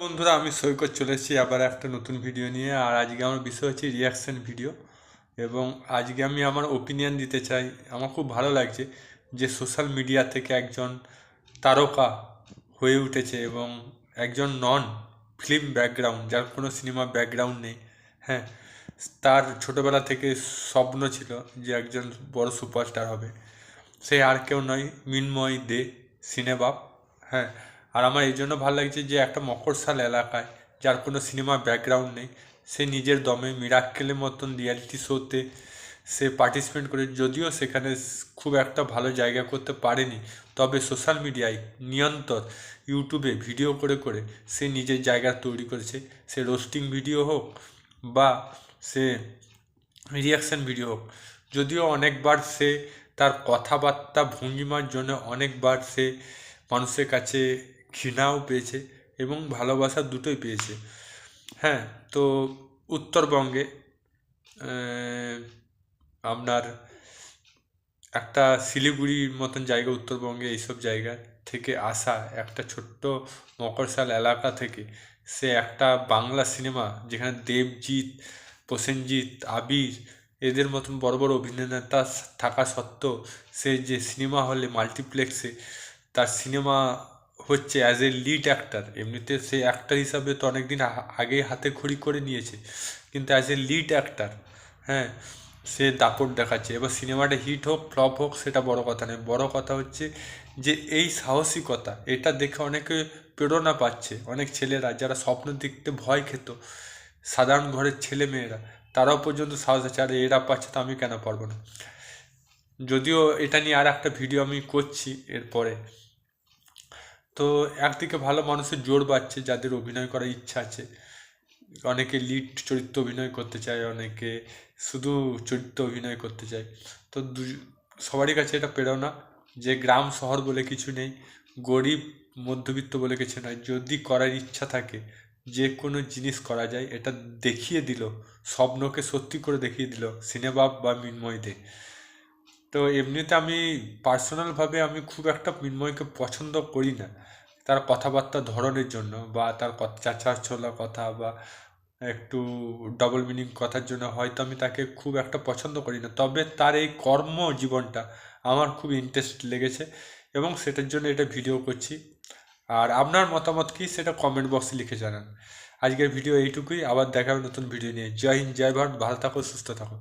বন্ধুরা, আমি সৈকত চলে এসেছি আবার একটা নতুন ভিডিও নিয়ে, আর আজকে আমার বিষয় হচ্ছে রিয়াকশন ভিডিও এবং আজকে আমি আমার ওপিনিয়ন দিতে চাই। আমার খুব ভালো লাগছে যে সোশ্যাল মিডিয়া থেকে একজন তারকা হয়ে উঠেছে এবং একজন নন ফিল্ম ব্যাকগ্রাউন্ড যার কোনো সিনেমা ব্যাকগ্রাউন্ড নেই হ্যাঁ তার ছোটোবেলা থেকে স্বপ্ন ছিল যে একজন বড় সুপারস্টার হবে। সে আর কেউ নয়, মিনময় দে সিনেবাপ হ্যাঁ আর আমার এই জন্য ভালো লাগছে যে একটা মকরশাল এলাকায়, যার কোনো সিনেমা ব্যাকগ্রাউন্ড নেই, সে নিজের দমে মিরাক্কেলের মতন রিয়ালিটি শোতে সে পার্টিসিপেট করে, যদিও সেখানে খুব একটা ভালো জায়গা করতে পারেনি, তবে সোশ্যাল মিডিয়ায় নিরন্তর ইউটিউবে ভিডিও করে করে সে নিজের জায়গা তৈরি করেছে। সে রোস্টিং ভিডিও হোক বা সে রিয়াকশান ভিডিও হোক, যদিও অনেকবার সে তার কথাবার্তা ভঙ্গিমার জন্য অনেকবার সে মানুষের কাছে ঘৃণাও পেয়েছে এবং ভালোবাসা দুটোই পেয়েছে। হ্যাঁ তো উত্তরবঙ্গে আপনার একটা শিলিগুড়ির মতন জায়গা উত্তরবঙ্গে এইসব জায়গা থেকে আসা, একটা ছোট্ট মকরশাল এলাকা থেকে সে একটা বাংলা সিনেমা যেখানে দেবজিৎ, প্রসেনজিৎ, আবির এদের মতন বড় বড় অভিনেতা থাকা সত্ত্বেও সে যে সিনেমা হলে, মাল্টিপ্লেক্সে তার সিনেমা হচ্ছে অ্যাজ এ লিড অ্যাক্টার এমনিতে সে অ্যাক্টার হিসাবে তো অনেক দিন আগেই হাতে খড়ি করে নিয়েছে। কিন্তু অ্যাজ এ লিড অ্যাক্টার হ্যাঁ সে দাপট দেখাচ্ছে। এবার সিনেমাটা হিট হোক ফ্লপ হোক, সেটা বড় কথা নয়। বড় কথা হচ্ছে যে এই সাহসিকতা, এটা দেখে অনেকে প্রেরণা পাচ্ছে। অনেক ছেলেরা, যারা স্বপ্ন দেখতে ভয় খেত, সাধারণ ঘরের ছেলে মেয়েরা, তারাও পর্যন্ত সাহস আছে, আর, এরা পাচ্ছে তো আমি কেন পারব না? যদিও এটা নিয়ে আর একটা ভিডিও আমি করছি এরপরে। তো একদিকে ভালো মানুষের জোর বাড়ছে, যাদের অভিনয় করার ইচ্ছা আছে। অনেকে লিড চরিত্র অভিনয় করতে চায়, অনেকে শুধু চরিত্র অভিনয় করতে চায়। তো দু সবারই কাছে এটা প্রেরণা যে গ্রাম, শহর বলে কিছু নেই, গরিব, মধ্যবিত্ত বলে কিছু নয়। যদি করার ইচ্ছা থাকে, যে কোনো জিনিস করা যায়, এটা দেখিয়ে দিল, স্বপ্নকে সত্যি করে দেখিয়ে দিল, সিনেমা বা মিনময় তো এমনিতে আমি পার্সোনালভাবে আমি খুব একটা মিনময়কে পছন্দ করি না। তার কথাবার্তা ধরনের জন্য বা তার চাচা ছোলা কথা বা একটু ডবল মিনিং কথার জন্য হয়তো আমি তাকে খুব একটা পছন্দ করি না। তবে তার এই কর্ম জীবনটা আমার খুব ইন্টারেস্ট লেগেছে এবং সেটার জন্য এটা ভিডিও করছি। আর আপনার মতামত কী সেটা কমেন্ট বক্সে লিখে জানান। আজকের ভিডিও এইটুকুই। আবার দেখাবে নতুন ভিডিও নিয়ে। জয় হিন্দ, জয় ভারত। ভালো থাকো সুস্থ থাকো